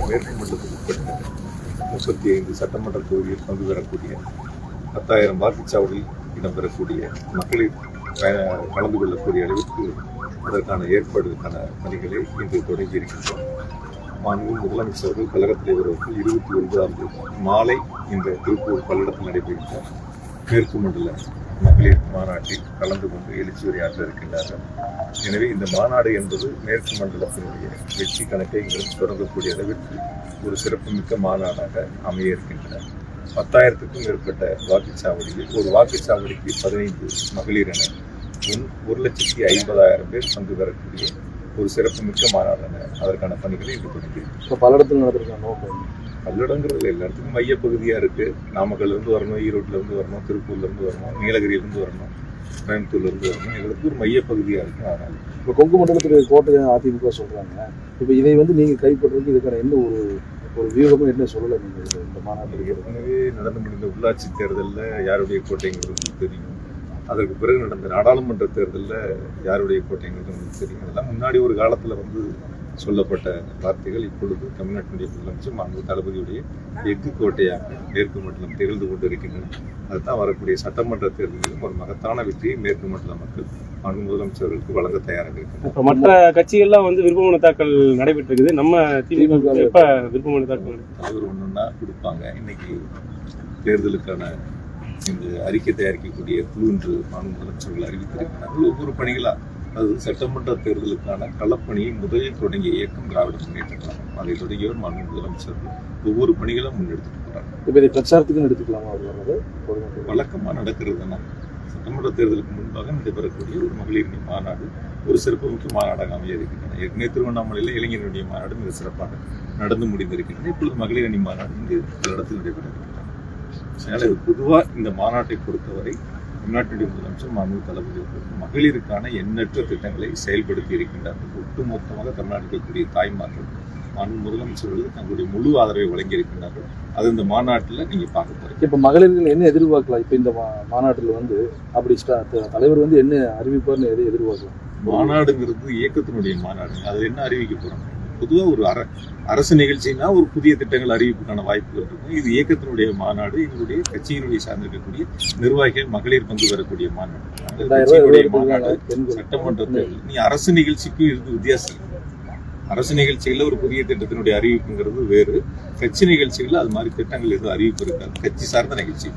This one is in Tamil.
மேற்கு மண்டலத்துக்கு உட்பட்ட முப்பத்தி ஐந்து சட்டமன்ற தொகுதியில் பங்கு பெறக்கூடிய பத்தாயிரம் வாக்குச்சாவடியில் இடம்பெறக்கூடிய மக்களில் கலந்து கொள்ளக்கூடிய அளவிற்கு அதற்கான ஏற்பாடுக்கான பணிகளை இன்று தொடங்கி இருக்கின்றோம். மாண்பு முதலமைச்சர்கள் கழகத் தலைவர் அவர்கள் இருபத்தி ஒன்பதாம் தேதி மாலை இந்த திருப்பூர் பல்லடத்தில் நடைபெறுகின்ற மேற்கு மண்டல மகளிர் மாநாட்டில் கலந்து கொண்டு எழுச்சி உரையாற்ற இருக்கின்றார்கள். எனவே இந்த மாநாடு என்பது மேற்கு மண்டலத்தினுடைய வெற்றி கணக்கை இங்கிருந்து தொடங்கக்கூடிய அளவிற்கு ஒரு சிறப்புமிக்க மாநாடாக அமைய இருக்கின்றன. பத்தாயிரத்துக்கும் மேற்பட்ட வாக்குச்சாவடியில் ஒரு வாக்குச்சாவடிக்கு பதினைந்து மகளிர் என ஒரு லட்சத்தி ஐம்பதாயிரம் பேர் பங்கு பெறக்கூடிய ஒரு சிறப்புமிக்க மாநாடான அதற்கான பணிகளை இன்று தொடங்கி இப்போ பல்லடத்தில் நடந்திருக்க நோக்கம். பல்லடங்கிறது எல்லா இடத்துக்கும் மையப்பகுதியாக இருக்குது நாமக்கல்லேருந்து வரணும் ஈரோட்டிலேருந்து வரணும் திருப்பூர்லேருந்து வரணும் நீலகிரியிலேருந்து வரணும் கோயம்புத்தூர்லேருந்து வரணும். எங்களுக்கு ஒரு மையப்பகுதியாக இருக்குது அதனால். இப்போ கொங்கு மண்டலத்துடைய கோட்டையை அதிமுக சொல்றாங்க. இப்போ இதை வந்து நீங்க கைப்பற்றுறதுக்கு இதுக்கான என்ன ஒரு ஒரு வியூகமும் என்ன சொல்லலை நீங்க இதுல இந்த மாநாட்டுக்கு? ஏற்கனவே நடந்து முடிந்த உள்ளாட்சி தேர்தலில் யாருடைய கோட்டைங்கிறது தெரியும். அதற்கு பிறகு நடந்த நாடாளுமன்ற தேர்தலில் யாருடைய கோட்டைங்கிறது உங்களுக்கு தெரியும். அதெல்லாம் முன்னாடி ஒரு காலத்தில் வந்து சொல்லப்பட்ட வார்த்தைகள். இப்பொழுது தமிழ்நாட்டினுடைய முதலமைச்சர் மாண்பு தளபதியுடைய எஃகு கோட்டையாக மேற்கு மண்டலம் திகழ்ந்து கொண்டு இருக்கின்றன அதுதான் வரக்கூடிய சட்டமன்ற தேர்தலிலும் ஒரு மகத்தான வெற்றியை மேற்கு மண்டல மக்கள் மாண்பு முதலமைச்சர்களுக்கு வழங்க தயாராக இப்ப மற்ற கட்சிகள்லாம் வந்து விருப்பமனு தாக்கல் நடைபெற்றிருக்குது. நம்ம திமுக விருப்பமனு தாக்கல் தலைவர் ஒன்றுன்னா கொடுப்பாங்க. இன்னைக்கு தேர்தலுக்கான இந்த அறிக்கை தயாரிக்கக்கூடிய குழு என்று மாநில முதலமைச்சர்கள் அறிவித்திருக்கிறார்கள். ஒவ்வொரு பணிகளா? அது சட்டமன்ற தேர்தலுக்கான களப்பணியை முதலில் தொடங்கிய இயக்கம் திராவிட முன்னேற்ற கழகம். அதை தொடங்கியவர் மாநில முதலமைச்சர்கள். ஒவ்வொரு பணிகளும் முன்னெடுத்துட்டு போறாங்க இப்போ இதை பிரச்சாரத்துக்குன்னு எடுத்துக்கலாமா அது வர்றது? பொதுமக்கள். வழக்கமா நடக்கிறது தானே? சட்டமன்ற தேர்தலுக்கு முன்பாக நடைபெறக்கூடிய ஒரு மகளிரணி மாநாடு ஒரு சிறப்புமிக்க மாநாடாக அமைய இருக்கின்றன ஏற்கனவே திருவண்ணாமலையில் இளைஞர்களுடைய மாநாடு மிக சிறப்பாக நடந்து முடிந்திருக்கின்றன. இப்பொழுது மகளிரணி மாநாடு இங்கு ஒரு இடத்தில் நடைபெற அதனால இது பொதுவா இந்த மாநாட்டை பொறுத்தவரை தமிழ்நாட்டுடைய முதலமைச்சர் மாண்பு தளபதி அவர்கள் மகளிருக்கான எண்ணற்ற திட்டங்களை செயல்படுத்தி இருக்கின்றார்கள். ஒட்டுமொத்தமாக தமிழ்நாட்டில் இருக்கக்கூடிய தாய்மார்கள் மாண்பு முதலமைச்சர்கள் தங்களுடைய முழு ஆதரவை வழங்கி இருக்கின்றார்கள். அது இந்த மாநாட்டில் நீங்க பார்க்க போறீங்க. இப்போ மகளிர்கள் என்ன எதிர்பார்க்கலாம்? இப்போ இந்த மாநாட்டில் வந்து அப்படி தலைவர் வந்து என்ன அறிவிப்பார்னு எதை எதிர்பார்க்கலாம்? மாநாடுங்கிறது இயக்கத்தினுடைய மாநாடு. அதுல என்ன அறிவிக்க போறாங்க பொதுவா ஒரு அர அரசு நிகழ்ச்சினா ஒரு புதிய திட்டங்கள் அறிவிப்புக்கான வாய்ப்புகள் இருக்கும். இது இயக்கத்தினுடைய மாநாடு எங்களுடைய கட்சியினுடைய சார்ந்திருக்கக்கூடிய நிர்வாகிகள் மகளிர் பங்கு பெறக்கூடிய மாநாடு. மாநாடு சட்டமன்ற தேர்தல் நீ அரசு நிகழ்ச்சிக்கும் இது வித்தியாசம். அரசு நிகழ்ச்சிகள்ல ஒரு புதிய திட்டத்தினுடைய அறிவிப்புங்கிறது வேறு. கட்சி நிகழ்ச்சிகள்ல அது மாதிரி திட்டங்கள் எதுவும் அறிவிப்பு இருக்காது. கட்சி சார்ந்த நிகழ்ச்சி.